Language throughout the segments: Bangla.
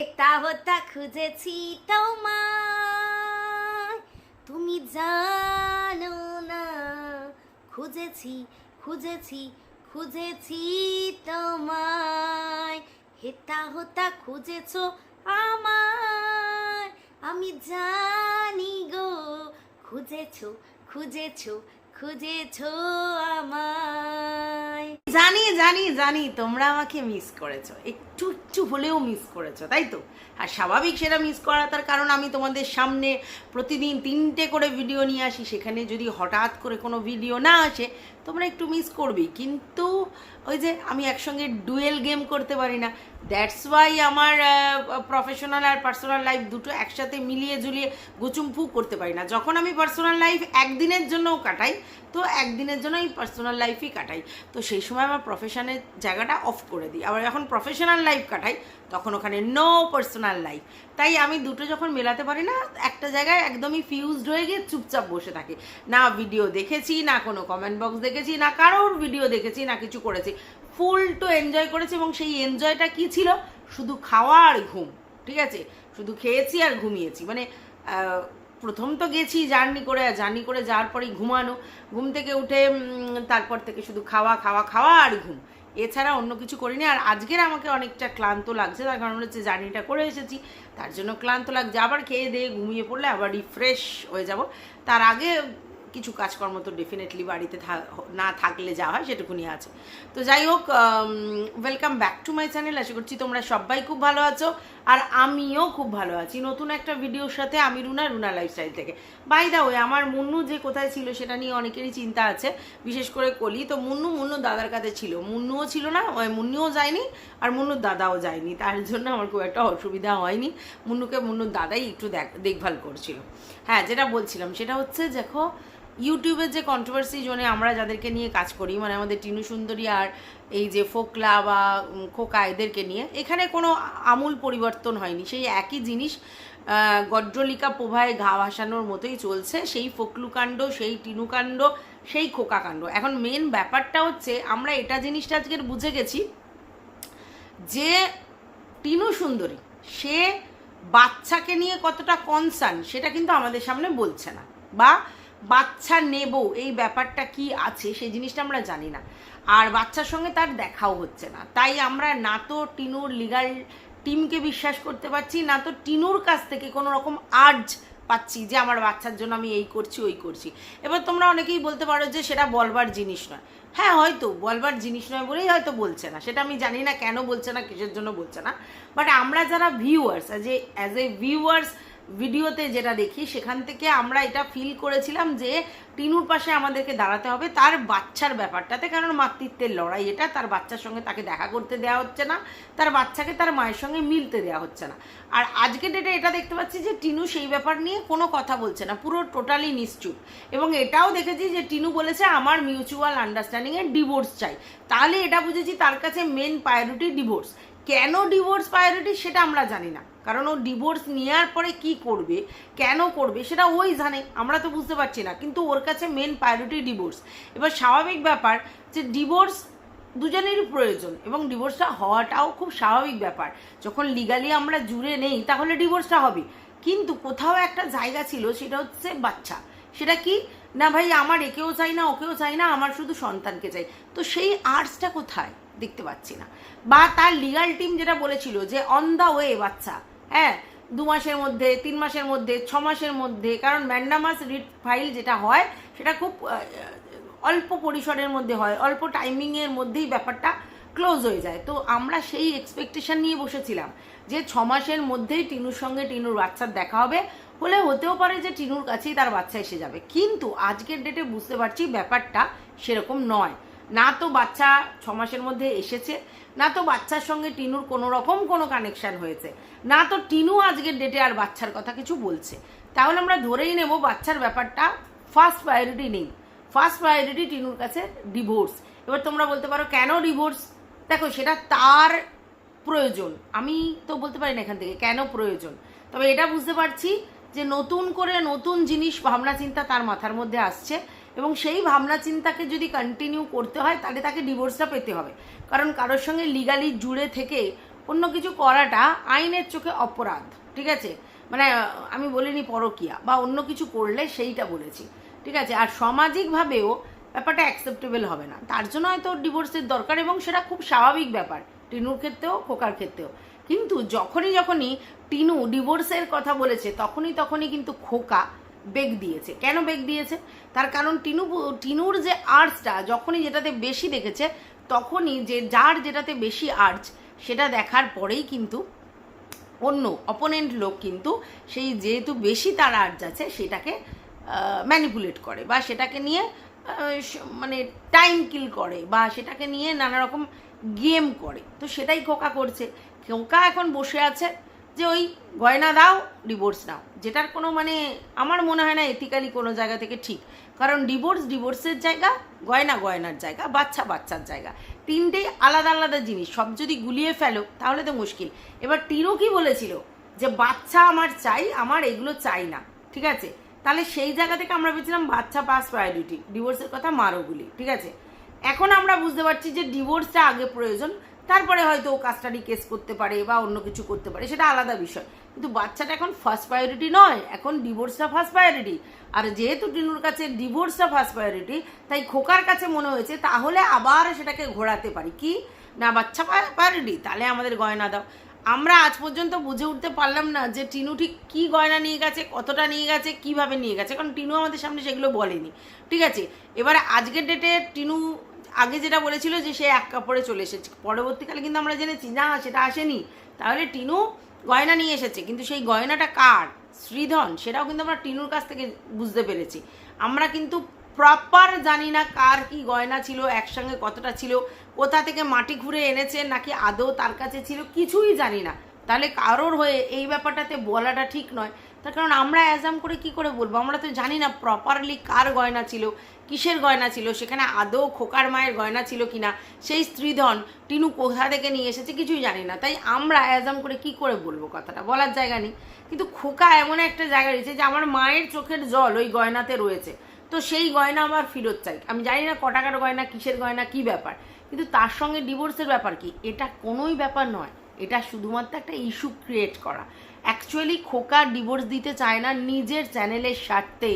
এটা হতা খুঁজেছি তোমায়। তুমি জানো না, খুঁজেছি খুঁজেছি খুঁজেছি তোমায়। হেতা হতা খুঁজেছো আমায়। আমি জানি গো, খুঁজেছো খুঁজেছো খুঁজেছো আমায়। জানি জানি জানি, তোমরা আমাকে মিস করেছ। একটু একটু হলেও মিস করেছ, তাই তো? আর স্বাভাবিক সেটা মিস করা তার কারণ আমি তোমাদের সামনে প্রতিদিন তিনটে করে ভিডিও নিয়ে আসি, সেখানে যদি হঠাৎ করে কোনো ভিডিও না আসে, তোমরা একটু মিস করবেই। কিন্তু ওই যে আমি একসঙ্গে ডুয়েল গেম করতে পারি না দ্যাটস ওয়াই আমার প্রফেশনাল আর পার্সোনাল লাইফ দুটো একসাথে মিলিয়ে ঝুলিয়ে গুচুমফু করতে পারি না। যখন আমি পার্সোনাল লাইফ একদিনের জন্যও কাটাই, তো একদিনের জন্য আমি পার্সোনাল লাইফই কাটাই। তো সেই সময় আমার প্রফেশনের জায়গাটা অফ করে দিই। আবার যখন প্রফেশনাল লাইফ কাটাই, তখন ওখানে নো পার্সোনাল লাইফ তাই আমি দুটো যখন মেলাতে পারি না, একটা জায়গায় একদমই ফিউজড হয়ে গিয়ে চুপচাপ বসে থাকি। না ভিডিও দেখেছি, না কোনো কমেন্ট বক্স দেখেছি, না কারোর ভিডিও দেখেছি, না কিছু করেছি। ফুল টু এনজয় করেছি এবং সেই এনজয়টা কি ছিল? শুধু খাওয়া আর ঘুম, ঠিক আছে? শুধু খেয়েছি আর ঘুমিয়েছি। মানে প্রথম তো গেছি জার্নি করে, আর জার্নি করে যাওয়ার পরেই ঘুমানো। ঘুম থেকে উঠে তারপর থেকে শুধু খাওয়া খাওয়া খাওয়া আর ঘুম। এছাড়া অন্য কিছু করিনি, আর আজকের আমাকে অনেকটা ক্লান্ত লাগছে, তার কারণ হচ্ছে জার্নিটা করে এসেছি, তার জন্য ক্লান্ত লাগছে, আবার খেয়ে দিয়ে ঘুমিয়ে পড়লে আবার রিফ্রেশ হয়ে যাব। তার আগে কিছু কাজকর্ম তো ডেফিনেটলি বাড়িতে না থাকলে যা হয় সেটুকুনি আছে। তো যাই হোক welcome back to my channel আশা করছি তোমরা সবাই খুব ভালো আছো আর আমিও খুব ভালো আছি। নতুন একটা ভিডিওর সাথে আমি রুনা রুনা লাইফস্টাইল থেকে। বাই দা ওয়ে আমার মুন্নু যে কোথায় ছিল সেটা নিয়ে অনেকেরই চিন্তা আছে, বিশেষ করে কলি। তো মুন্নু মুন্নু দাদার কাছে ছিল। মুন্নুও ছিল না ওই মুন্নুও যায়নি, আর মুন্নুর দাদাও যায়নি। তার জন্য আমার খুব একটা অসুবিধা হয়নি। মুন্নুকে মুন্নুর দাদাই একটু দেখ, দেখভাল করছিল। হ্যাঁ যেটা বলছিলাম, সেটা হচ্ছে, দেখো ইউটিউবের যে কন্ট্রোভার্সি জোনে আমরা যাদেরকে নিয়ে কাজ করি মানে আমাদের টিনু সুন্দরী আর এই যে ফোকলা বা খোকা এদেরকে নিয়ে, এখানে কোনো আমূল পরিবর্তন হয়নি। সেই একই জিনিস গড্রলিকা প্রভায় ঘা ভাসানোর মতোই চলছে। সেই ফকলুকাণ্ড সেই টিনুকাণ্ড সেই খোকাকাণ্ড এখন মেন ব্যাপারটা হচ্ছে, আমরা এটা জিনিসটা আজকের বুঝে গেছি যে টিনু সুন্দরী, সে বাচ্চাকে নিয়ে কতটা কনসার্ন সেটা কিন্তু আমাদের সামনে বলছে না। বা বাচ্চা নেব, এই ব্যাপারটা কি আছে সেই জিনিসটা আমরা জানি না। আর বাচ্চার সঙ্গে তার দেখাও হচ্ছে না। তাই আমরা না তো টিনুর লিগাল টিমকে বিশ্বাস করতে পারছি, না তো টিনুর কাছ থেকে কোনো রকম আর্জ পাচ্ছি যে আমার বাচ্চার জন্য আমি এই করছি, ওই করছি। এবার তোমরা অনেকেই বলতে পারো যে সেটা বলবার জিনিস নয়। হ্যাঁ হয়তো বলবার জিনিস নয় বলেই হয়তো বলছে না। সেটা আমি জানি না কেন বলছে না, কিসের জন্য বলছে না। বাট আমরা যারা ভিউয়ার্স যে অ্যাজ এ ভিউয়ার্স ভিডিওতে যেটা দেখি, সেখান থেকে আমরা এটা ফিল করেছিলাম যে টিনুর পাশে আমাদেরকে দাঁড়াতে হবে তার বাচ্চার ব্যাপারটাতে, কারণ মাতৃত্বের লড়াই এটা, তার বাচ্চার সঙ্গে তাকে দেখা করতে দেওয়া হচ্ছে না, তার বাচ্চাকে তার মায়ের সঙ্গে মিলতে দেওয়া হচ্ছে না। আর আজকে ডেটে এটা দেখতে পাচ্ছি যে টিনু সেই ব্যাপার নিয়ে কোনো কথা বলছে না, পুরো টোটালি নিশ্চুপ। এবং এটাও দেখেছি যে টিনু বলেছে, আমার মিউচুয়াল আন্ডারস্ট্যান্ডিংয়ে ডিভোর্স চাই। তাহলে এটা বুঝেছি তার কাছে মেন প্রায়োরিটি ডিভোর্স কেন ডিভোর্স প্রায়োরিটি সেটা আমরা জানি না। কারণ ও ডিভোর্স নেওয়ার পরে কি করবে, কেন করবে, সেটা ওই জানে, আমরা তো বুঝতে পারছি না। কিন্তু ওর কাছে মেন প্রায়োরিটি ডিভোর্স এবার স্বাভাবিক ব্যাপার যে ডিভোর্স দুজনেরই প্রয়োজন এবং ডিভোর্সটা হওয়াটাও খুব স্বাভাবিক ব্যাপার। যখন লিগালি আমরা জুড়ে নেই, তাহলে ডিভোর্সটা হবে। কিন্তু কোথাও একটা জায়গা ছিল, সেটা হচ্ছে বাচ্চা। সেটা কি? না ভাই, আমার একেও চাই না, ওকেও চাই না, আমার শুধু সন্তানকে চাই। তো সেই আর্টসটা কোথায়? দেখতে পাচ্ছি না। বা তার লিগাল টিম যেটা বলেছিল যে অন দ্য ওয়ে বাচ্চা হ্যাঁ দু মাসের মধ্যে, তিন মাসের মধ্যে, ছ মাসের মধ্যে, কারণ ম্যান্ডামাস রিট ফাইল যেটা হয়, সেটা খুব অল্প পরিসরের মধ্যে হয়, অল্প টাইমিংয়ের মধ্যেই ব্যাপারটা ক্লোজ হয়ে যায়। তো আমরা সেই এক্সপেকটেশন নিয়ে বসেছিলাম যে ছ মাসের মধ্যেই টিনুর সঙ্গে টিনুর বাচ্চার দেখা হবে। হলে হতেও পারে যে টিনুর কাছেই তার বাচ্চা এসে যাবে। কিন্তু আজকের ডেটে বুঝতে পারছি ব্যাপারটা সেরকম নয়। না তো বাচ্চা ছ মাসের মধ্যে এসেছে, না তো বাচ্চার সঙ্গে টিনুর কোনো রকম কোনো কানেকশন হয়েছে, না তো টিনু আজকের ডেটে আর বাচ্চার কথা কিছু বলছে। তাহলে আমরা ধরেই নেব বাচ্চার ব্যাপারটা ফার্স্ট প্রায়োরিটি নেই। ফার্স্ট প্রায়োরিটি টিনুর কাছে ডিভোর্স এবার তোমরা বলতে পারো, কেন ডিভোর্স দেখো, সেটা তার প্রয়োজন। আমি তো বলতে পারি না এখান থেকে, কেন প্রয়োজন? তবে এটা বুঝতে পারছি যে নতুন করে নতুন জিনিস, ভাবনা, চিন্তা তার মাথার মধ্যে আসছে। এবং সেই ভাবনা চিন্তাকে যদি কন্টিনিউ করতে হয়, তাহলে তাকে ডিভোর্সটা পেতে হবে। কারণ কারোর সঙ্গে লিগালি জুড়ে থেকে অন্য কিছু করাটা আইনের চোখে অপরাধ, ঠিক আছে? মানে আমি বলিনি পরকিয়া, বা অন্য কিছু করলে সেইটা বলেছি, ঠিক আছে? আর সামাজিকভাবেও ব্যাপারটা অ্যাকসেপ্টেবল হবে না। তার জন্য হয়তো ডিভোর্সের দরকার, এবং সেটা খুব স্বাভাবিক ব্যাপার, টিনুর ক্ষেত্রেও, খোকার ক্ষেত্রেও। কিন্তু যখনই যখনই টিনু ডিভোর্সের কথা বলেছে, তখনই তখনই কিন্তু খোকা বেগ দিয়েছে। কেন বেগ দিয়েছে? তার কারণ টিনু টিনুর যে আর্টসটা যখনই যেটাতে বেশি দেখেছে, তখনই যে, যার যেটাতে বেশি আর্টস সেটা দেখার পরেই কিন্তু অন্য অপোনেন্ট লোক কিন্তু সেই যেহেতু বেশি তার আর্জ আছে, সেটাকে ম্যানিপুলেট করে বা সেটাকে নিয়ে মানে টাইম কিল করে বা সেটাকে নিয়ে নানা রকম গেম করে। তো সেটাই খোকা করছে। খোকা এখন বসে আছে। যে ওই গয়না দাও ডিভোর্স নাও। যেটার কোনো মানে আমার মনে হয় না এথিক্যালি কোনো জায়গা থেকে ঠিক। কারণ ডিভোর্স ডিভোর্সের জায়গা, গয়না গয়নার জায়গা, বাচ্চা বাচ্চার জায়গা। তিনটেই আলাদা আলাদা জিনিস, সব যদি গুলিয়ে ফেলো, তাহলে তো মুশকিল। এবার টিরও কি বলেছিল? যে বাচ্চা আমার চাই, আমার এগুলো চাই না। ঠিক আছে? তাহলে সেই জায়গা থেকে আমরা ভেবেছিলাম বাচ্চা পাস প্রায়োরিটি ডিভোর্সের কথা মারো গুলি ঠিক আছে? এখন আমরা বুঝতে পারছি যে ডিভোর্সটা আগে প্রয়োজন তারপরে হয়তো ও কাস্টাডি কেস করতে পারে বা অন্য কিছু করতে পারে, সেটা আলাদা বিষয়। কিন্তু বাচ্চাটা এখন ফার্স্ট প্রায়োরিটি নয়, এখন ডিভোর্সটা ফার্স্ট প্রায়োরিটি আর যেহেতু টিনুর কাছে ডিভোর্সটা ফার্স্ট প্রায়োরিটি তাই খোকার কাছে মনে হয়েছে, তাহলে আবার সেটাকে ঘোরাতে পারি। কি? না, বাচ্চা প্রায়োরিটি তাহলে আমাদের গয়না দাও। আমরা আজ পর্যন্ত বুঝে উঠতে পারলাম না যে টিনু ঠিক কী গয়না নিয়ে গেছে, কতটা নিয়ে গেছে, কীভাবে নিয়ে গেছে। কারণ টিনু আমাদের সামনে সেগুলো বলেনি। ঠিক আছে, এবারে আজকের ডেটে টিনু আগে যেটা বলেছিল যে সে এক কাপড়ে চলে এসেছে। পরবর্তীকালে কিন্তু আমরা জেনেছি, না, সেটা আসেনি। তাহলে টিনু গয়না নিয়ে এসেছে, কিন্তু সেই গয়নাটা কার? শ্রীধন, সেটাও কিন্তু আমরা টিনুর কাছ থেকে বুঝতে পেরেছি। আমরা কিন্তু প্রপার জানি না কার কি গয়না ছিল, একসঙ্গে কতটা ছিল, কোথা থেকে মাটি ঘুরে এনেছে, নাকি আদৌ তার কাছে ছিল, কিছুই জানি না। তাহলে কারোর হয়ে এই ব্যাপারটাতে বলাটা ঠিক নয়। তার কারণ আমরা অ্যাজাম করে কি করে বলব? আমরা তো জানি না প্রপারলি কার গয়না ছিল কিসের গয়না ছিল? সেখানে আদৌ খোকার মায়ের গয়না ছিল কিনা? সেই স্ত্রীধন টিনু কোথা থেকে নিয়ে এসেছে কিছুই জানি না। তাই আমরা অ্যাজাম করে কি করে বলব কথাটা? বলার জায়গা নেই। কিন্তু খোকা এমন একটা জায়গা রয়েছে যে আমার মায়ের চোখের জল ওই গয়নাতে রয়েছে। তো সেই গয়না আমার ফেরত চাই। আমি জানি না ক টাকার গয়না, কিসের গয়না, কি ব্যাপার। কিন্তু তার সঙ্গে ডিভোর্সের ব্যাপার কি? এটা কোনোই ব্যাপার নয়। এটা শুধুমাত্র একটা ইস্যু ক্রিয়েট করা। অ্যাকচুয়ালি খোকা ডিভোর্স দিতে চায় না নিজের চ্যানেলের স্বার্থে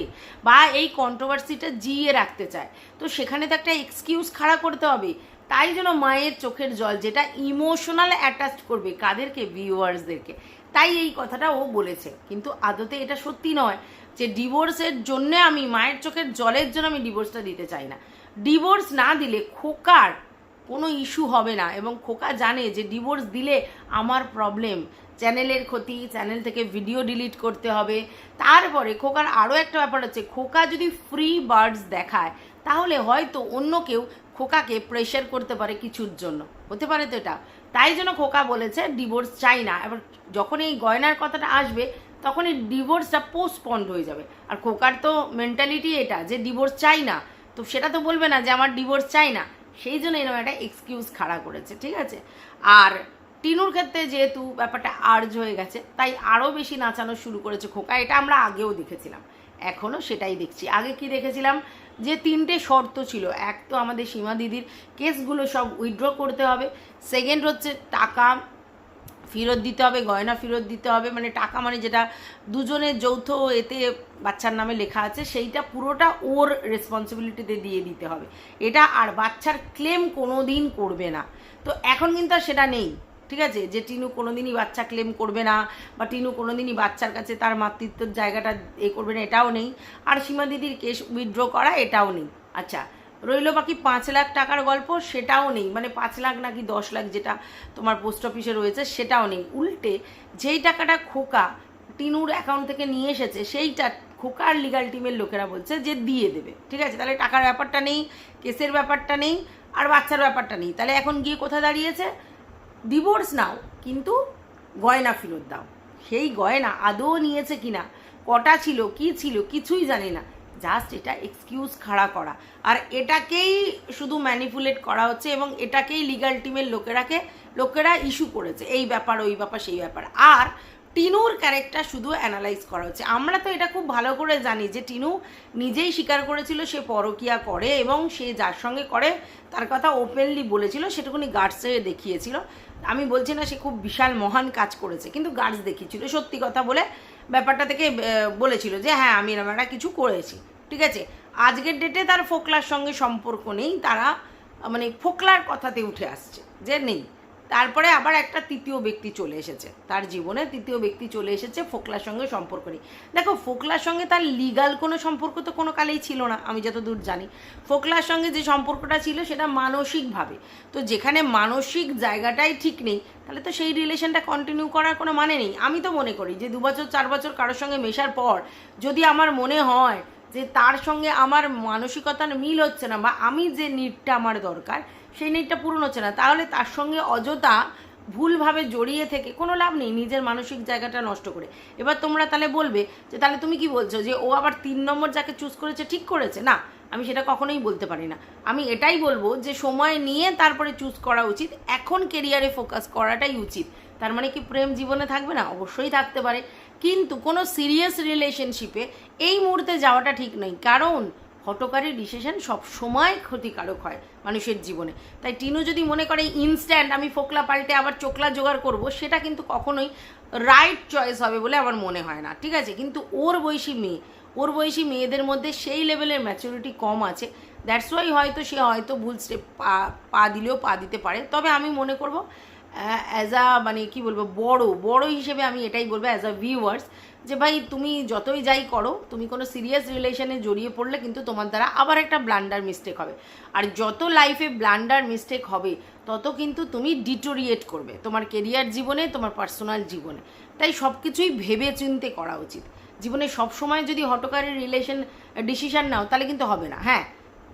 বা এই কন্ট্রোভার্সিটা জিয়ে রাখতে চায়। তো সেখানে তো একটা এক্সকিউজ খাড়া করতে হবে। তাই জন্য মায়ের চোখের জল যেটা ইমোশনাল অ্যাটাচ করবে কাদেরকে ভিউয়ার্সদেরকে তাই এই কথাটা ও বলেছে। কিন্তু আদতে এটা সত্যি নয় যে ডিভোর্সের জন্য আমি মায়ের চোখের জলের জন্য আমি ডিভোর্সটা দিতে চাই না। ডিভোর্স না দিলে খোকার কোনো ইস্যু হবে না। এবং খোকা জানে যে ডিভোর্স দিলে আমার প্রবলেম চ্যানেলের ক্ষতি, চ্যানেল থেকে ভিডিও ডিলিট করতে হবে। তারপরে খোকার আরও একটা ব্যাপার হচ্ছে, খোকা যদি ফ্রি বার্ডস দেখায়, তাহলে হয়তো অন্য কেউ খোকাকে প্রেশার করতে পারে কিছুর জন্য। হতে পারে তো এটা। তাই জন্য খোকা বলেছে ডিভোর্স চাই না। এবার যখন এই গয়নার কথাটা আসবে, তখন এই ডিভোর্সটা পোস্টপন্ড হয়ে যাবে। আর খোকার তো মেন্টালিটি এটা, যে ডিভোর্স চাই না। তো সেটা তো বলবে না যে আমার ডিভোর্স চাই না। সেই জন্য এরকম একটা এক্সকিউজ খাড়া করেছে, ঠিক আছে? আর টিনুর ক্ষেত্রে যেহেতু ব্যাপারটা আর্জ হয়ে গেছে, তাই আরও বেশি নাচানো শুরু করেছে খোকা, এটা আমরা আগেও দেখেছিলাম। এখনও সেটাই দেখছি। আগে কি দেখেছিলাম? যে তিনটে শর্ত ছিল। এক তো আমাদের সীমা দিদির, কেসগুলো সব উইথড্র করতে হবে। সেকেন্ড হচ্ছে টাকা ফেরত দিতে হবে, গয়না ফেরত দিতে হবে মানে টাকা মানে যেটা দুজনের যৌথ এতে বাচ্চার নামে লেখা আছে, সেইটা পুরোটা ওর রেসপন্সিবিলিটিতে দিয়ে দিতে হবে। এটা আর বাচ্চার ক্লেম কোনো দিন করবে না। তো এখন কিন্তু আর সেটা নেই, ঠিক আছে? যে টিনু কোনোদিনই বাচ্চা ক্লেম করবে না, বা টিনু কোনোদিনই বাচ্চার কাছে তার মাতৃত্বের জায়গাটা এ করবে না, এটাও নেই। আর সীমা দিদির কেস উইথড্র করা, এটাও নেই। আচ্ছা রইল বাকি পাঁচ লাখ টাকার গল্প, সেটাও নেই। মানে পাঁচ লাখ নাকি দশ লাখ যেটা তোমার পোস্ট অফিসে রয়েছে, সেটাও নেই। উল্টে যেই টাকাটা খোকা টিনুর অ্যাকাউন্ট থেকে নিয়ে এসেছে, সেইটা খোকার লিগাল টিমের লোকেরা বলছে যে দিয়ে দেবে। ঠিক আছে? তাহলে টাকার ব্যাপারটা নেই, কেসের ব্যাপারটা নেই, আর বাচ্চার ব্যাপারটা নেই। তাহলে এখন গিয়ে কোথায় দাঁড়িয়েছে? ডিভোর্স নাও, কিন্তু গয়না ফেরত দাও। সেই গয়না আদৌ নিয়েছে কিনা? কটা ছিল? কি ছিল? কিছুই জানি না। জাস্ট এটা এক্সকিউজ খাড়া করা। আর এটাকেই শুধু ম্যানিপুলেট করা হচ্ছে এবং এটাকেই লিগাল টিমের লোকেরাকে লোকেরা ইস্যু করেছে, এই ব্যাপার, ওই ব্যাপার, সেই ব্যাপার। আর টিনুর ক্যারেক্টার শুধু অ্যানালাইজ করা হচ্ছে। আমরা তো এটা খুব ভালো করে জানি যে টিনু নিজেই স্বীকার করেছিল সে পরকিয়া করে এবং সে যার সঙ্গে করে, তার কথা ওপেনলি বলেছিল, সেটুকুনি গার্ডসে দেখিয়েছিল। আমি বলছি না সে খুব বিশাল মহান কাজ করেছে, কিন্তু গার্ডস দেখিয়েছিল। সত্যি কথা বলে ব্যাপারটা থেকে বলেছিল যে হ্যাঁ আমি এরকম একটা কিছু করেছি। ঠিক আছে? আজকের ডেটে তার ফোকলার সঙ্গে সম্পর্ক নেই। তারা মানে ফোকলার কথাতে উঠে আসছে যে, নেই। তারপরে আবার একটা তৃতীয় ব্যক্তি চলে এসেছে। তার জীবনে তৃতীয় ব্যক্তি চলে এসেছে ফোকলার সঙ্গে সম্পর্ক নেই দেখো, ফোকলার সঙ্গে তার লিগাল কোনো সম্পর্ক তো কোনো কালেই ছিল না, আমি যতদূর জানি। ফোকলার সঙ্গে যে সম্পর্কটা ছিল সেটা মানসিকভাবে। তো যেখানে মানসিক জায়গাটাই ঠিক নেই, তাহলে তো সেই রিলেশনটা কন্টিনিউ করার কোনো মানে নেই। আমি তো মনে করি যে দু বছর চার বছর কারোর সঙ্গে মেশার পর যদি আমার মনে হয় যে তার সঙ্গে আমার মানসিকতার মিল হচ্ছে না বা আমি যে নিডটা আমার দরকার সেই নেটটা পূরণ হচ্ছে না। তাহলে তার সঙ্গে অযথা ভুলভাবে জড়িয়ে থেকে কোনো লাভ নেই নিজের মানসিক জায়গাটা নষ্ট করে। এবার তোমরা তাহলে বলবে যে, তাহলে তুমি কি বলছো যে, ও আবার তিন নম্বর যাকে চুজ করেছে ঠিক করেছে? না, আমি সেটা কখনোই বলতে পারি না। আমি এটাই বলব যে, সময় নিয়ে তারপরে চুজ করা উচিত। এখন কেরিয়ারে ফোকাস করাটাই উচিত। তার মানে কি প্রেম জীবনে থাকবে না? অবশ্যই থাকতে পারে। কিন্তু কোনো সিরিয়াস রিলেশনশিপে এই মুহূর্তে যাওয়াটা ঠিক নয় কারণ হটকারী ডিসিশন সব সময় ক্ষতিকারক হয় মানুষের জীবনে। তাই টিনু যদি মনে করে ইনস্ট্যান্ট আমি ফোকলা পাল্টে আবার চোকলা জোগাড় করব, সেটা কিন্তু কখনোই রাইট চয়েস হবে বলে আমার মনে হয় না, ঠিক আছে? কিন্তু ওর বয়সী মেয়ে, ওর বয়সী মেয়েদের মধ্যে সেই লেভেলের ম্যাচুরিটি কম আছে। দ্যাটস ওয়াই হয়তো সে হয়তো ভুল স্টেপ পা পা দিলেও পা দিতে পারে। তবে আমি মনে করব অ্যাজ আ মানে কি বলব, বড় বড় হিসেবে আমি এটাই বলব অ্যাজ আ ভিউয়ার্স যে ভাই তুমি যতই যাই করো, তুমি কোনো সিরিয়াস রিলেশনে জড়িয়ে পড়লে কিন্তু তোমার দ্বারা আবার একটা ব্লান্ডার মিস্টেক হবে। আর যত লাইফে ব্লান্ডার মিস্টেক হবে, তত কিন্তু তুমি ডিটোরিয়েট করবে তোমার কেরিয়ার জীবনে, তোমার পার্সোনাল জীবনে। তাই সব কিছুই ভেবে চিনতে করা উচিত। জীবনে সবসময় যদি হটকারী রিলেশন ডিসিশন নাও, তাহলে কিন্তু হবে না হ্যাঁ?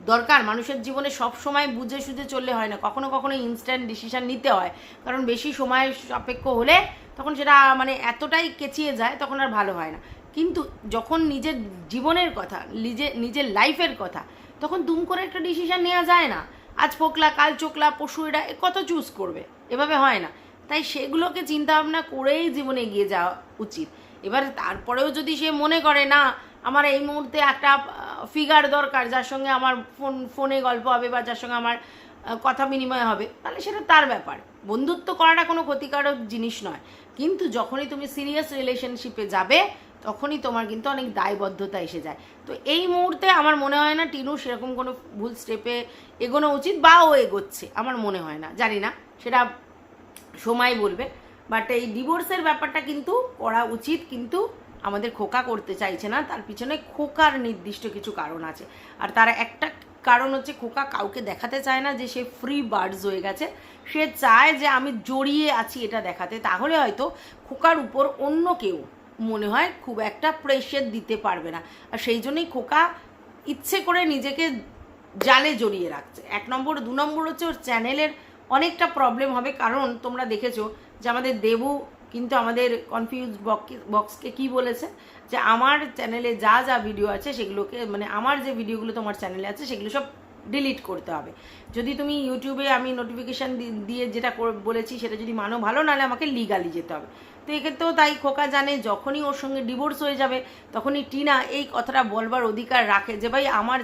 দরকার। মানুষের জীবনে সব সময় বুঝে সুঝে চললে হয় না। কখনো কখনো ইনস্ট্যান্ট ডিসিশন নিতে হয়। কারণ বেশি সময় সাপেক্ষ হলে তখন সেটা মানে এতটাই কেচিয়ে যায়, তখন আর ভালো হয় না। কিন্তু যখন নিজের জীবনের কথা, নিজে, নিজের লাইফের কথা, তখন দুম করে একটা ডিসিশন নেওয়া যায় না। আজ পোকলা কাল চোকলা পশু এরা কত চুজ করবে? এভাবে হয় না। তাই সেগুলোকে চিন্তা ভাবনা করেই জীবনে এগিয়ে যাওয়া উচিত। এবার তারপরেও যদি সে মনে করে, না, আমার এই মুহূর্তে একটা ফিগার দরকার, যার সঙ্গে আমার ফোন, ফোনে গল্প হবে বা যার সঙ্গে আমার কথা বিনিময় হবে, তাহলে সেটা তার ব্যাপার। বন্ধুত্ব করাটা কোনো ক্ষতিকারক জিনিস নয়। কিন্তু যখনই তুমি সিরিয়াস রিলেশনশিপে যাবে, তখনই তোমার কিন্তু অনেক দায়বদ্ধতা এসে যায়। তো এই মুহূর্তে আমার মনে হয় না টিনু সেরকম কোনো ভুল স্টেপে এগোনো উচিত বা ও এগোচ্ছে, আমার মনে হয় না, জানি না, সেটা সময় বলবে। বাট এই ডিভোর্সের ব্যাপারটা কিন্তু করা উচিত, কিন্তু আমাদের খোকা করতে চাইছে না, তার পিছনে খোকার নির্দিষ্ট কিছু কারণ আছে। আর তার একটা কারণ হচ্ছে খোকা কাউকে দেখাতে চায় না যে সে ফ্রি বার্ডস হয়ে গেছে। সে চায় যে আমি জড়িয়ে আছি এটা দেখাতে। তাহলে হয়তো খোকার উপর অন্য কেউ মনে হয় খুব একটা প্রেশার দিতে পারবে না। আর সেই জন্যই খোকা ইচ্ছে করে নিজেকে জালে জড়িয়ে রাখছে। এক নম্বর, দু নম্বর হচ্ছে ওর চ্যানেলের অনেকটা প্রবলেম হবে। কারণ তোমরা দেখেছ যে আমাদের দেবু কিন্তু আমাদের কনফিউজ বক্সকে কি বলেছে? যে আমার চ্যানেলে যা যা ভিডিও আছে সেগুলোকে মানে আমার যে ভিডিওগুলো তোমার চ্যানেলে আছে সেগুলো সব ডিলিট করতে হবে। যদি তুমি ইউটিউবে আমি নোটিফিকেশান দিয়ে যেটা বলেছি সেটা যদি মানো ভালো, নাহলে আমাকে লিগালি যেতে হবে। তো এক্ষেত্রেও তাই খোকা জানে, যখনই ওর সঙ্গে ডিভোর্স হয়ে যাবে, তখনই টিনা এই কথাটা বলবার অধিকার রাখে যে ভাই আমার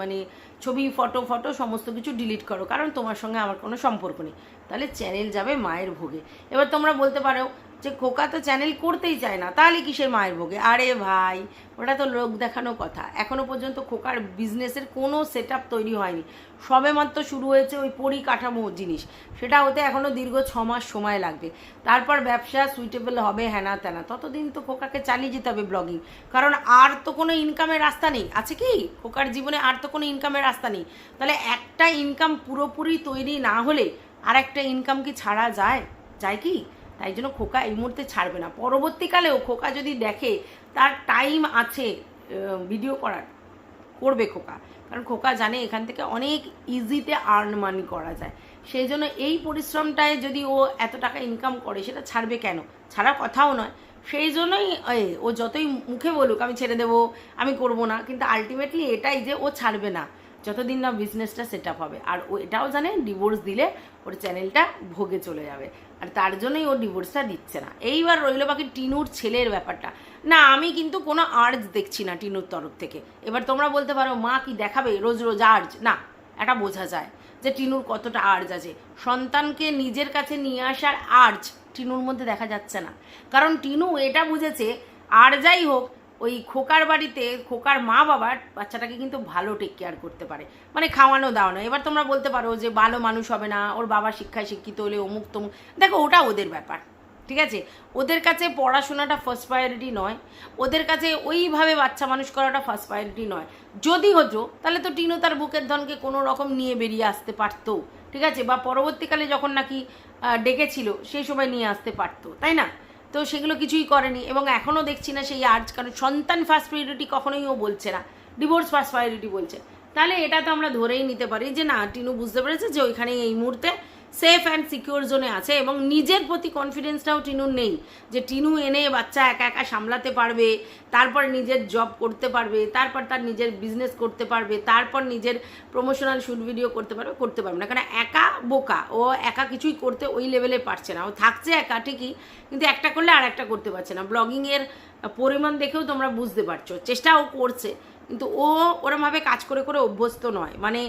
মানে ছবি ফটো ফটো সমস্ত কিছু ডিলিট করো, কারণ তোমার সঙ্গে আমার কোনো সম্পর্ক নেই। তাহলে চ্যানেল যাবে মায়ের ভোগে। এবার তোমরা বলতে পারো যে খোকা তো চ্যানেল করতেই চায় না, তাহলে কিসের মায়ের ভোগে? আরে ভাই, ওটা তো লোক দেখানো কথা। এখনও পর্যন্ত খোকার বিজনেসের কোনো সেট তৈরি হয়নি। সবে মাত্র শুরু হয়েছে ওই পরিকাঠামো জিনিস। সেটা হতে এখনও দীর্ঘ ছ মাস সময় লাগবে। তারপর ব্যবসা সুইটেবল হবে হ্যানা ত্যানা ততদিন তো খোকাকে চালিয়ে যেতে হবে ব্লগিং কারণ আর তো কোনো ইনকামের রাস্তা নেই। আছে কি? খোকার জীবনে আর তো কোনো ইনকামের রাস্তা নেই। তাহলে একটা ইনকাম পুরোপুরি তৈরি না হলে আর একটা ইনকাম কি ছাড়া যায়? যায় কি? তাই জন্য খোকা এই মুহূর্তে ছাড়বে না। পরবর্তীকালেও খোকা যদি দেখে, তার টাইম আছে ভিডিও করার, করবে খোকা। কারণ খোকা জানে এখান থেকে অনেক ইজিতে আর্ন মানি করা যায়। সেই জন্য এই পরিশ্রমটায় যদি ও এত টাকা ইনকাম করে, সেটা ছাড়বে কেন? ছাড়ার কথাও নয়। সেই জন্যই ও যতই মুখে বলুক, আমি ছেড়ে দেবো, আমি করব না, কিন্তু আলটিমেটলি এটাই যে ও ছাড়বে না। যতদিন না বিজনেসটা সেট আপ হবে। আর ও এটাও জানে ডিভোর্স দিলে ওর চ্যানেলটা ভোগে চলে যাবে। আর তার জন্যই ও ডিভোর্সটা দিচ্ছে না। এইবার রইল বাকি টিনুর ছেলের ব্যাপারটা। না, আমি কিন্তু কোনো আর্জ দেখছি না টিনুর তরফ থেকে। এবার তোমরা বলতে পারো, মা কি দেখাবে রোজ রোজ আর্জ না, এটা বোঝা যায় যে টিনুর কতটা আর্জ আছে। সন্তানকে নিজের কাছে নিয়ে আসার আর্জ টিনুর মধ্যে দেখা যাচ্ছে না। কারণ টিনু এটা বুঝেছে, আর যাই হোক ওই খোকার বাড়িতে, খোকার মা বাবার বাচ্চাটাকে কিন্তু ভালো টেক কেয়ার করতে পারে। মানে খাওয়ানো, দাওয়ানো। এবার তোমরা বলতে পারো যে ভালো মানুষ হবে না, ওর বাবা শিক্ষায় শিক্ষিত হলে অমুক তমুক। দেখো, ওটা ওদের ব্যাপার, ঠিক আছে? ওদের কাছে পড়াশোনাটা ফার্স্ট প্রায়োরিটি নয়। ওদের কাছে ওইভাবে বাচ্চা মানুষ করাটা ফার্স্ট প্রায়োরিটি নয়। যদি হতো, তাহলে তো টিনু তার বুকের ধনকে কোনো রকম নিয়ে বেরিয়ে আসতে পারতো, ঠিক আছে? বা পরবর্তীকালে যখন নাকি ডেকেছিল, সেই সময় নিয়ে আসতে পারতো, তাই না? তো সেগুলো কিছুই করেনি এবং এখনও দেখছি না সেই আর্জ, কারণ সন্তান ফার্স্ট প্রায়োরিটি কখনোই ও বলছে না ডিভোর্স ফার্স্ট প্রায়োরিটি বলছে। তাহলে এটা তো আমরা ধরেই নিতে পারি যে না, টিনু বুঝতে পেরেছে যে ওইখানে এই মুহূর্তে সেফ অ্যান্ড সিকিওর জোনে আছে এবং নিজের প্রতি কনফিডেন্সটাও টিনুর নেই যে টিনু এনে বাচ্চা একা একা সামলাতে পারবে, তারপর নিজের জব করতে পারবে, তারপর তার নিজের বিজনেস করতে পারবে, তারপর নিজের প্রমোশনাল শুট ভিডিও করতে পারবে করতে পারবে না। কারণ একা বোকা, ও একা কিছুই করতে ওই লেভেলে পারছে না। ও থাকছে একা ঠিকই, কিন্তু একটা করলে আর একটা করতে পারছে না। ব্লগিংয়ের পরিমাণ দেখেও তোমরা বুঝতে পারছ। চেষ্টাও করছে, কিন্তু ও ওরমভাবে কাজ করে করে অভ্যস্ত নয়। মানে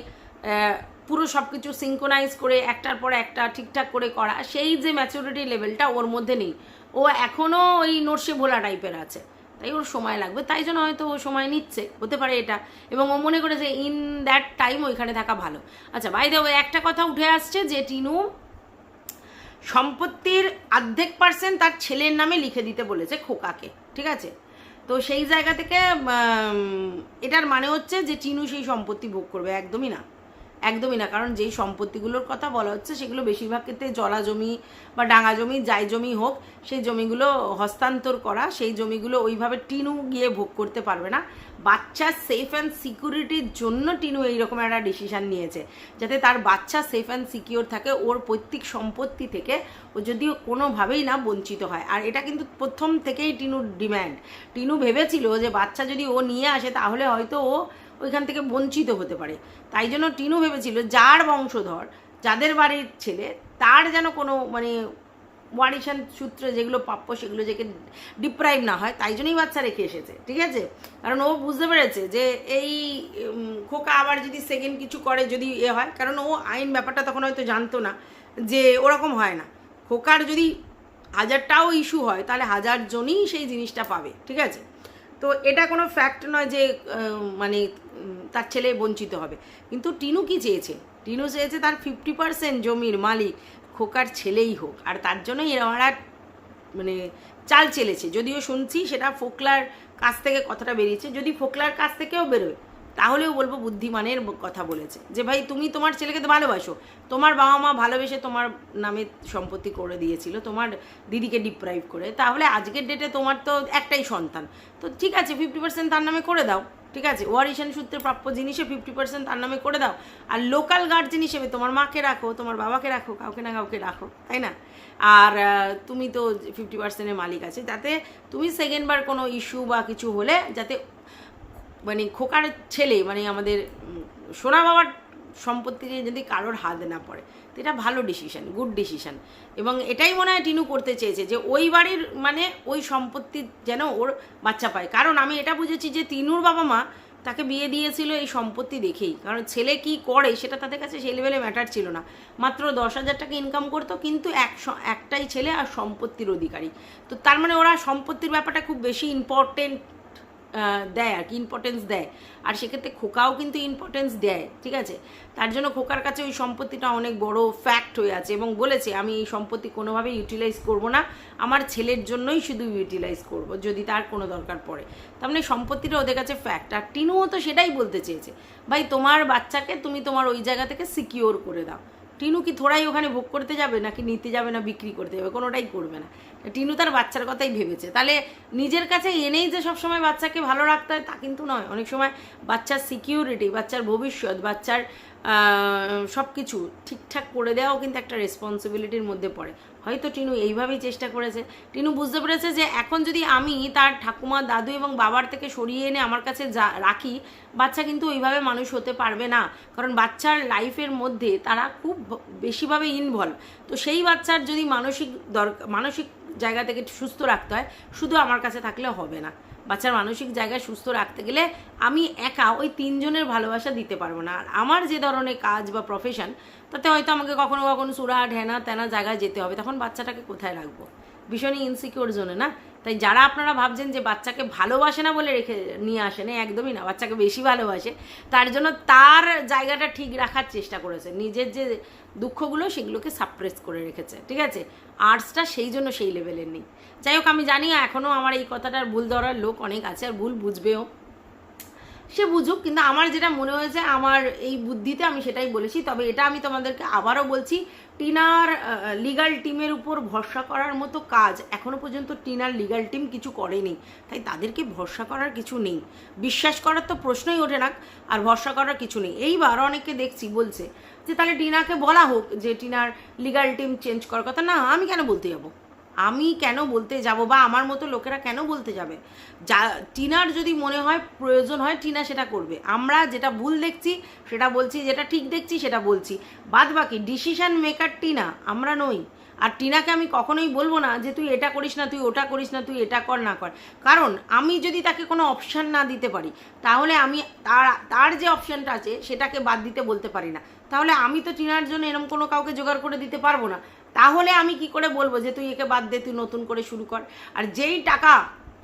পুরো সব কিছু সিঙ্কোনাইজ করে, একটার পর একটা ঠিকঠাক করে করা, সেই যে ম্যাচুরিটি লেভেলটা ওর মধ্যে নেই। ও এখনও ওই নর্ষে ভোলা টাইপের আছে। তাই ওর সময় লাগবে। তাই জন্য হয়তো ও সময় নিচ্ছে। হতে পারে এটা। এবং ও মনে করে যে ইন দ্যাট টাইম ওইখানে থাকা ভালো। আচ্ছা বাইরে ওই একটা কথা উঠে আসছে যে টিনু সম্পত্তির আর্ধেক পার্সেন্ট তার ছেলের নামে লিখে দিতে বলেছে খোকাকে। ঠিক আছে? তো সেই জায়গা থেকে এটার মানে হচ্ছে যে টিনু সেই সম্পত্তি ভোগ করবে। একদমই না। একদমই না, কারণ যেই সম্পত্তিগুলোর কথা বলা হচ্ছে সেগুলো বেশিরভাগ ক্ষেত্রে জলা জমি বা ডাঙা জমি, যাই জমি হোক, সেই জমিগুলো হস্তান্তর করা, সেই জমিগুলো ওইভাবে টিনু গিয়ে ভোগ করতে পারবে না। বাচ্চা সেফ অ্যান্ড সিকিউরিটির জন্য টিনু এইরকম একটা ডিসিশান নিয়েছে, যাতে তার বাচ্চা সেফ অ্যান্ড সিকিউর থাকে, ওর পৈতৃক সম্পত্তি থেকে ও যদিও কোনোভাবেই না বঞ্চিত হয়। আর এটা কিন্তু প্রথম থেকেই টিনুর ডিম্যান্ড টিনু ভেবেছিল যে বাচ্চা যদি ও নিয়ে আসে, তাহলে হয়তো ও ওইখান থেকে বঞ্চিত হতে পারে। তাই জন্য টিনু ভেবেছিল, যার বংশধর, যাদের বাড়ির ছেলে, তার যেন কোনো মানে ওয়ারিশান সূত্রে যেগুলো প্রাপ্য সেগুলো যেকে ডিপ্রাইভ না হয়, তাই জন্যই বাচ্চা রেখে এসেছে, ঠিক আছে? কারণ ও বুঝতে পেরেছে যে এই খোকা আবার যদি সেকেন্ড কিছু করে যদি এ হয়, কারণ ও আইন ব্যাপারটা তখন হয়তো জানতো না যে ওরকম হয় না। খোকার যদি হাজারটাও ইস্যু হয়, তাহলে হাজার জনই সেই জিনিসটা পাবে, ঠিক আছে? তো এটা কোনো ফ্যাক্ট নয় যে মানে তার ছেলে বঞ্চিত হবে। কিন্তু টিনু কি চেয়েছে? টিনু চেয়েছে তার ফিফটি পার্সেন্ট জমির মালিক, খোকার ছেলেই হোক। আর তার জন্যই এরা মানে চাল চেলেছে। যদিও শুনছি সেটা ফোকলার কাছ থেকে কথাটা বেরিয়েছে। যদি ফোকলার কাছ থেকেও বেরোয় তাহলেও বলব বুদ্ধিমানের কথা বলেছে। যে ভাই, তুমি তোমার ছেলেকে তো ভালোবাসো। তোমার বাবা মা ভালোবেসে তোমার নামে সম্পত্তি করে দিয়েছিল, তোমার দিদিকে ডিপ্রাইভ করে। তাহলে আজকের ডেটে তোমার তো একটাই সন্তান। তো ঠিক আছে ফিফটি পার্সেন্ট তার নামে করে দাও। ঠিক আছে ওয়ারিশান সূত্রে প্রাপ্য জিনিসে ফিফটি পার্সেন্ট তার নামে করে দাও। আর লোকাল গার্জেন হিসেবে তোমার মাকে রাখো, তোমার বাবাকে রাখো, কাউকে না কাউকে রাখো, তাই না? আর তুমি তো ফিফটি পার্সেন্টের মালিক আছে। যাতে তুমি সেকেন্ডবার কোনো ইস্যু বা কিছু হলে, যাতে মানে খোকার ছেলে মানে আমাদের সোনা বাবার সম্পত্তিতে যদি কারোর হাত না পড়ে, তো এটা ভালো ডিসিশান গুড ডিসিশান এবং এটাই মনে হয় টিনু করতে চেয়েছে যে ওই বাড়ির মানে ওই সম্পত্তি যেন ওর বাচ্চা পায়। কারণ আমি এটা বুঝেছি যে তিনুর বাবা মা তাকে বিয়ে দিয়েছিল এই সম্পত্তি দেখেই। কারণ ছেলে কি করে সেটা তাদের কাছে সেই লেভেলে ম্যাটার ছিল না। মাত্র দশ হাজার টাকা ইনকাম করতো, কিন্তু এক একটাই ছেলে আর সম্পত্তির অধিকারী। তো তার মানে ওরা সম্পত্তির ব্যাপারটা খুব বেশি ইম্পর্টেন্ট দেয় আর কি ইম্পর্টেন্স দেয়। আর সেক্ষেত্রে খোকাও কিন্তু ইম্পর্টেন্স দেয়, ঠিক আছে? তার জন্য খোকার কাছে ওই সম্পত্তিটা অনেক বড় ফ্যাক্ট হয়ে আছে এবং বলেছে, আমি এই সম্পত্তি কোনোভাবেই ইউটিলাইজ করব না, আমার ছেলের জন্যই শুধু ইউটিলাইজ করব, যদি তার কোনো দরকার পড়ে। তার মানে সম্পত্তিটা ওদের কাছে ফ্যাক্ট আর টিনুও তো সেটাই বলতে চেয়েছে, ভাই, তোমার বাচ্চাকে তুমি তোমার ওই জায়গা থেকে সিকিওর করে দাও। টিনু কি থোড়াই ওখানে ভোগ করতে যাবে নাকি নিতে যাবে না, বিক্রি করতে যাবে? কোনোটাই করবে না। টিনু তার বাচ্চার কথাই ভেবেছে। তাহলে নিজের কাছে এনেই যে সবসময় বাচ্চাকে ভালো রাখতে হয় তা কিন্তু নয়। অনেক সময় বাচ্চার সিকিউরিটি বাচ্চার ভবিষ্যৎ, বাচ্চার সব কিছু ঠিকঠাক করে দেওয়াও কিন্তু একটা রেসপন্সিবিলিটির মধ্যে পড়ে। হয়তো টিনু এইভাবেই চেষ্টা করেছে। টিনু বুঝতে পেরেছে যে এখন যদি আমি তার ঠাকুমা দাদু এবং বাবার থেকে সরিয়ে এনে আমার কাছে যা রাখি, বাচ্চা কিন্তু ওইভাবে মানুষ হতে পারবে না। কারণ বাচ্চার লাইফের মধ্যে তারা খুব বেশিভাবে ইনভলভ তো সেই বাচ্চার যদি মানসিক দরকার মানসিক জায়গা থেকে সুস্থ রাখতে হয়, শুধু আমার কাছে থাকলে হবে না। বাচ্চার মানসিক জায়গায় সুস্থ রাখতে গেলে আমি একা ওই তিনজনের ভালোবাসা দিতে পারব না। আর আমার যে ধরনের কাজ বা প্রফেশন তাতে হয়তো আমাকে কখনো কখনো সুরা, ঢেনা, তেনা জায়গায় যেতে হবে। তখন বাচ্চাটাকে কোথায় রাখব? ভীষণই ইনসিকিওর জোনে না? তাই যারা আপনারা ভাবছেন যে বাচ্চাকে ভালোবাসে না বলে রেখে নিয়ে আসে, না, একদমই না। বাচ্চাকে বেশি ভালোবাসে, তার জন্য তার জায়গাটা ঠিক রাখার চেষ্টা করেছে। নিজের যে দুঃখগুলো সেগুলোকে সাপ্রেস করে রেখেছে, ঠিক আছে? আর্টসটা সেই জন্য সেই লেভেলের নেই। যাই হোক, আমি জানি এখনও আমার এই কথাটার ভুল ধরার লোক অনেক আছে, আর ভুল বুঝবেও। সে বুঝুক, কিন্তু আমার যেটা মনে হয়েছে, আমার এই বুদ্ধিতে আমি সেটাই বলেছি। তবে এটা আমি তোমাদেরকে আবারও বলছি, টিনার লিগাল টিমের উপর ভরসা করার মতো কাজ এখনও পর্যন্ত টিনার লিগাল টিম কিছু করেনি। তাই তাদেরকে ভরসা করার কিছু নেই। বিশ্বাস করার তো প্রশ্নই ওঠে না, আর ভরসা করার কিছু নেই। এইবার অনেকে দেখছি বলছে যে, তাহলে টিনাকে বলা হোক যে, টিনার লিগাল টিম চেঞ্জ করার কথা। না, আমি কেন বলতে যাব? আমি কেন বলতে যাব বা আমার মতো লোকেরা কেন বলতে যাবে? যা, টিনার যদি মনে হয় প্রয়োজন হয়, টিনা সেটা করবে। আমরা যেটা ভুল দেখছি, সেটা বলছি, যেটা ঠিক দেখছি, সেটা বলছি। বাদ বাকি ডিসিশান মেকার টিনা, আমরা নই। আর টিনাকে আমি কখনোই বলব না যে তুই এটা করিস না, তুই ওটা করিস না, তুই এটা কর, না কর। কারণ আমি যদি তাকে কোনো অপশান না দিতে পারি, তাহলে আমি তার তার যে অপশানটা আছে সেটাকে বাদ দিতে বলতে পারি না। তাহলে আমি তো টিনার জন্য এরকম কোনো কাউকে জোগাড় করে দিতে পারব না। তাহলে আমি কি করে বলব যে তুই একে বাদ দে, তুই নতুন করে শুরু কর। আর যেই টাকা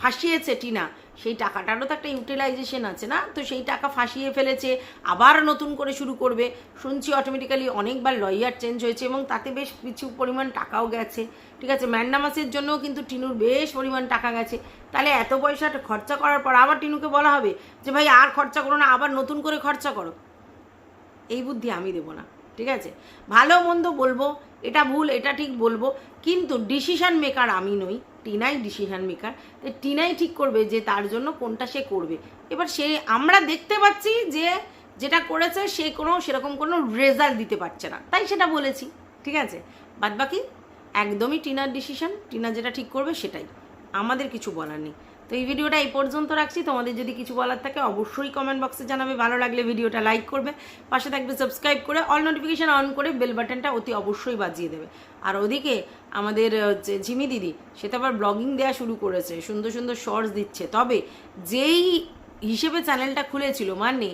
ফাঁসিয়েছে টিনা সেই টাকাটারও তো একটা ইউটিলাইজেশন আছে না? তো সেই টাকা ফাঁসিয়ে ফেলেছে, আবার নতুন করে শুরু করবে। শুনছি অটোমেটিক্যালি অনেকবার লয়ার চেঞ্জ হয়েছে এবং তাতে বেশ কিছু পরিমাণ টাকাও গেছে। ঠিক আছে, ম্যান্ডামাসের জন্যও কিন্তু টিনুর বেশ পরিমাণ টাকা গেছে। তাহলে এত পয়সা খরচা করার পর আবার টিনুকে বলা হবে যে, ভাই, আর খরচা করো না, আবার নতুন করে খরচা করো। এই বুদ্ধি আমি দেবো না। ঠিক আছে? ভালো মন্দ বলব, এটা ভুল, এটা ঠিক বলব, কিন্তু ডিসিশান মেকার আমি নই। টিনাই ডিসিশান মেকার তো টিনাই ঠিক করবে যে তার জন্য কোনটা সে করবে। এবার সে, আমরা দেখতে পাচ্ছি যে যেটা করেছে, সে কোনো সেরকম কোনো রেজাল্ট দিতে পারছে না। তাই সেটা বলেছি, ঠিক আছে? বাদ বাকি একদমই টিনার ডিসিশন টিনা যেটা ঠিক করবে সেটাই। আমাদের কিছু বলার নেই। তো এই ভিডিওটা এই পর্যন্ত রাখছি। তোমাদের যদি কিছু বলার থাকে অবশ্যই কমেন্ট বক্সে জানাবে। ভালো লাগলে ভিডিওটা লাইক করবে। পাশে থাকবে সাবস্ক্রাইব করে অল নোটিফিকেশান অন করে বেল বাটনটা অতি অবশ্যই বাজিয়ে দেবে। আর ওদিকে আমাদের হচ্ছে ঝিমি দিদি, সে তো আবার ব্লগিং দেওয়া শুরু করেছে, সুন্দর সুন্দর শর্টস দিচ্ছে। তবে যেই হিসেবে চ্যানেলটা খুলেছিল মানে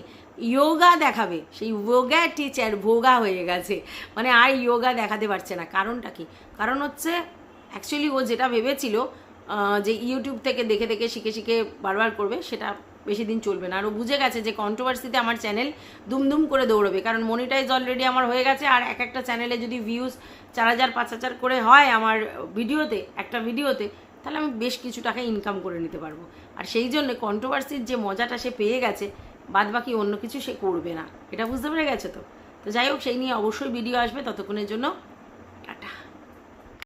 ইয়োগা দেখাবে, সেই যোগা টিচার ভোগা হয়ে গেছে। মানে আর ইয়োগা দেখাতে পারছে না। কারণটা কি? কারণ হচ্ছে অ্যাকচুয়ালি ও যেটা ভেবেছিল যে ইউটিউব থেকে দেখে দেখে শিখে শিখে বারবার করবে, সেটা বেশি দিন চলবে না। আর ও বুঝে গেছে যে কন্ট্রোভার্সিতে আমার চ্যানেল দুমদুম করে দৌড়বে, কারণ মনিটাইজ অলরেডি আমার হয়ে গেছে, আর এক একটা চ্যানেলে যদি ভিউজ চার হাজার, পাঁচ হাজার করে হয় আমার ভিডিওতে একটা ভিডিওতে তাহলে আমি বেশ কিছু টাকা ইনকাম করে নিতে পারব। আর সেই জন্য কন্ট্রোভার্সির যে মজাটা সে পেয়ে গেছে বাদ বাকি অন্য কিছু সে করবে না। এটা বুঝতে পেরে গেছে তো? তো যাই হোক, সেই নিয়ে অবশ্যই ভিডিও আসবে, ততক্ষণের জন্য